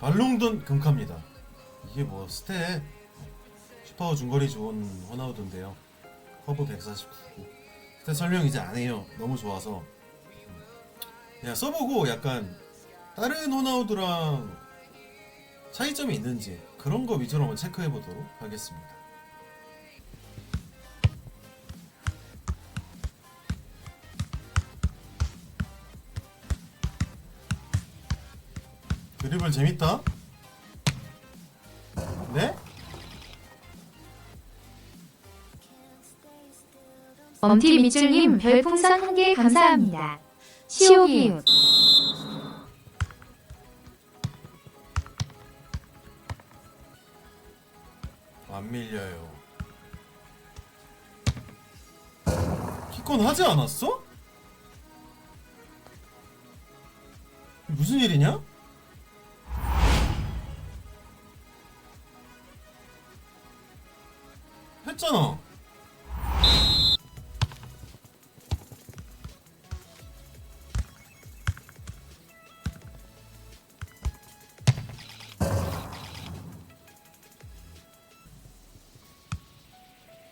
발롱돈 금카입니다. 이게 뭐 스탯 슈퍼 중거리 좋은 호나우드인데요. 커브 149. 스탯 설명 이제 안 해요. 너무 좋아서 그냥 써보고 약간 다른 호나우드랑 차이점이 있는지 그런 거 위주로 한번 체크해 보도록 하겠습니다. 드리블 재밌다. 네? 엄티 밑줄님 별풍선 한 개 감사합니다. 시오기웃 안 밀려요. 키콘 하지 않았어? 무슨 일이냐? 했잖아.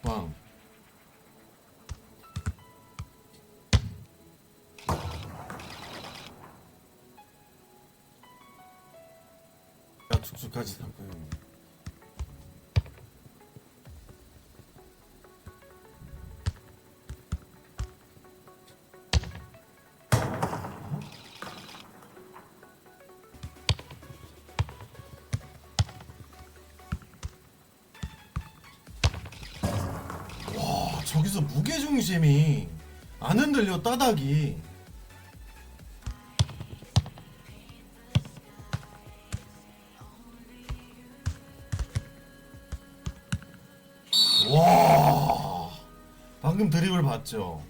빵. 야 죽수까지 담고요. 저기서 무게 중심이 안 흔들려 따닥이. 와 방금 드립을 봤죠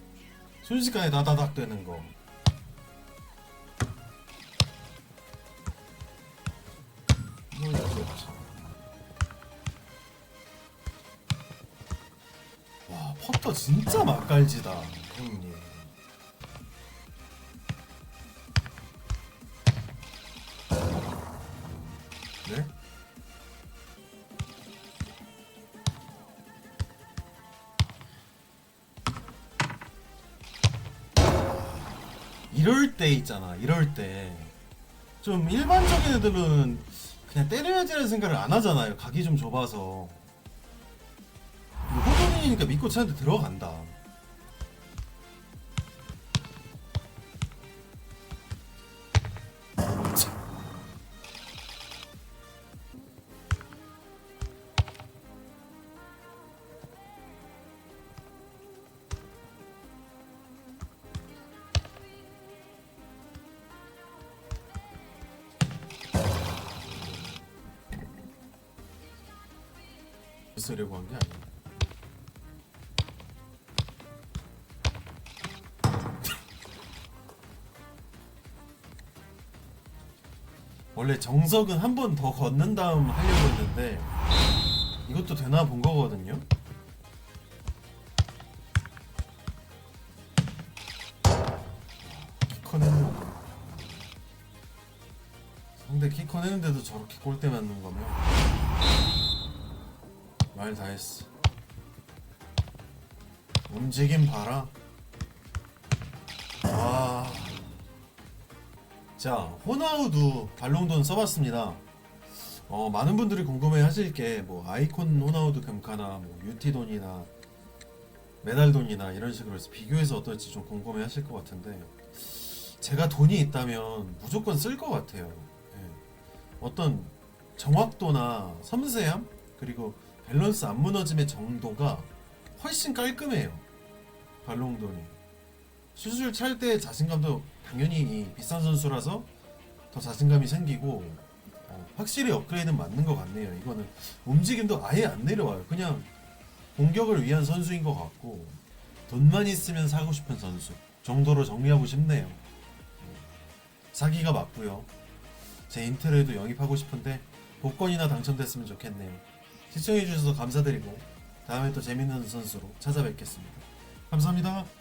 순식간에 다다닥 되는 거 퍼터 진짜 맛깔지다 형님. 네? 이럴 때 있잖아 이럴 때. 좀 일반적인 애들은 그냥 때려야지라는 생각을 안 하잖아요 각이 좀 좁아서 호돈이니까 믿고 차는데 들어간다. 쓰려고 한 게 아니야 원래 정석은 한 번 더 걷는 다음 하려고 했는데 이것도 되나 본 거거든요. 키커 내는 상대 키커 내는데도 저렇게 골대 맞는 거면 말 다 했어. 움직임 봐라. 자, 호나우두 발롱돈 써봤습니다. 어, 많은 분들이 궁금해 하실 게, 뭐, 아이콘 호나우두 금카나, 뭐, 유티돈이나, 메달돈이나, 이런 식으로 해서 비교해서 어떨지 좀 궁금해 하실 것 같은데, 제가 돈이 있다면 무조건 쓸 것 같아요. 예. 어떤 정확도나 섬세함, 그리고 밸런스 안 무너짐의 정도가 훨씬 깔끔해요. 발롱돈이. 수술 찰 때 자신감도 당연히 이 비싼 선수라서 더 자신감이 생기고 어, 확실히 업그레이드는 맞는 것 같네요. 이거는 움직임도 아예 안 내려와요. 그냥 공격을 위한 선수인 것 같고 돈만 있으면 사고 싶은 선수 정도로 정리하고 싶네요. 어, 사기가 맞고요. 제 인트로에도 영입하고 싶은데 복권이나 당첨됐으면 좋겠네요. 시청해주셔서 감사드리고 다음에 또 재밌는 선수로 찾아뵙겠습니다. 감사합니다.